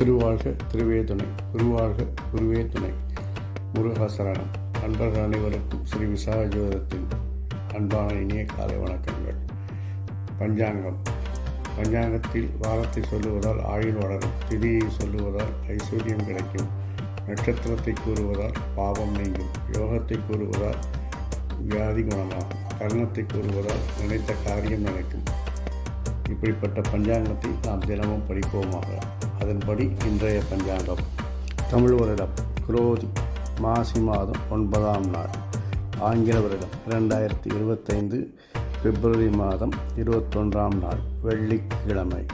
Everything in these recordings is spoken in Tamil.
திருவாழ்க திருவே துணை குருவாழ்க குருவே துணை. முருகாசரணம் அன்பர்கள் அனைவருக்கும் ஸ்ரீ விசாக ஜோதத்தின் அன்பான இனிய காலை வணக்கங்கள். பஞ்சாங்கம். பஞ்சாங்கத்தில் வாரத்தை சொல்லுவதால் ஆயுள் வளரும். திதியை சொல்லுவதால் ஐஸ்வர்யம் கிடைக்கும். நட்சத்திரத்தை கூறுவதால் பாவம் நீங்கும். யோகத்தை கூறுவதால் வியாதி குணமாகும். கர்ணத்தை கூறுவதால் நினைத்த காரியம் நினைக்கும். இப்படிப்பட்ட பஞ்சாங்கத்தை நாம் தினமும் படிப்போமாக அதன்படி இன்றைய பஞ்சாங்கம். தமிழ் வருடம் குரோதி மாசி மாதம் ஒன்பதாம் நாள். ஆங்கில வருடம் இரண்டாயிரத்தி இருபத்தைந்து பிப்ரவரி மாதம் இருபத்தொன்றாம் நாள் வெள்ளிக்கிழமை.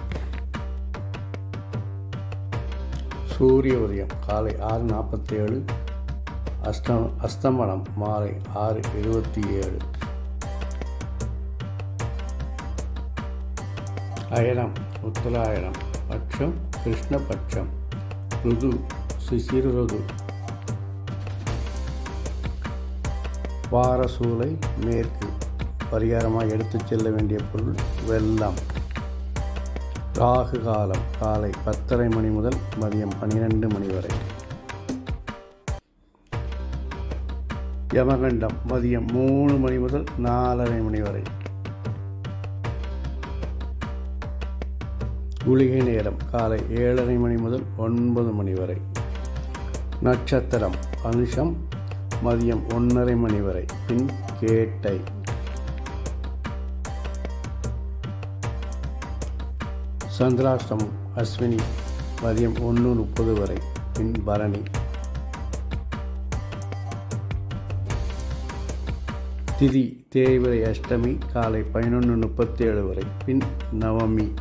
சூரிய உதயம் காலை ஆறு நாற்பத்தி ஏழு அஸ்த அஸ்தமனம் மாலை ஆறு இருபத்தி ஏழு. அயனம் உத்தராயணம் பட்சம் கிருஷ்ணபட்சம். ருது சிசிர ருது பாரசூலை மேற்கு. பரிகாரமாக எடுத்துச் செல்ல வேண்டிய பொருள் வெள்ளம். ராகு காலம் காலை பத்தரை மணி முதல் மதியம் பன்னிரெண்டு மணி வரை. யமகண்டம் மதியம் மூணு மணி முதல் நாலரை மணி வரை. குளிகை நேரம் காலை ஏழரை மணி முதல் ஒன்பது மணி வரை. நட்சத்திரம் அனுஷம் மதியம் ஒன்றரை மணி வரை. பின் கேட்டை. சந்திராஷ்டமம் அஸ்வினி மதியம் ஒன்று முப்பது வரை. பின் பரணி. திதி தேய்வரை அஷ்டமி காலை பதினொன்று முப்பத்தேழு வரை. பின் நவமி.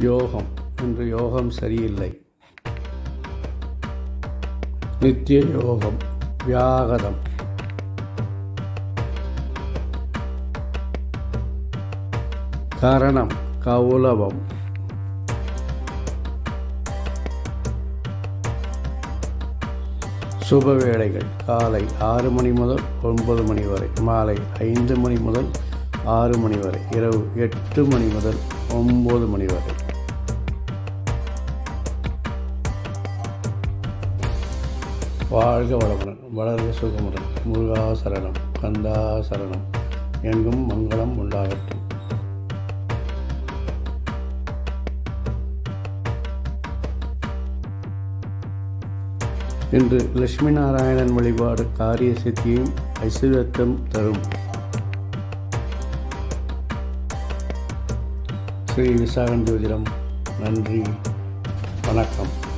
யோகம். இன்று யோகம் சரியில்லை. நித்திய யோகம் வியாகதம். கரணம் கௌலவம். சுப வேளைகள் காலை ஆறு மணி முதல் ஒன்பது மணி வரை மாலை ஐந்து மணி முதல் ஆறு மணி வரை இரவு எட்டு மணி முதல் ஒம்பது மணி வரை. வாழ்க வளமுடன். வளர்க சுகமுடன். முருகா சரணம். கந்தா சரணம். எங்கும் மங்களம் உண்டாகட்டும். இன்று லட்சுமி நாராயணன் வழிபாடு காரிய சித்தியும் ஐஸ்வர்யத்தும் தரும். ஸ்ரீ விசாகன் ஜோதிடம். நன்றி. வணக்கம்.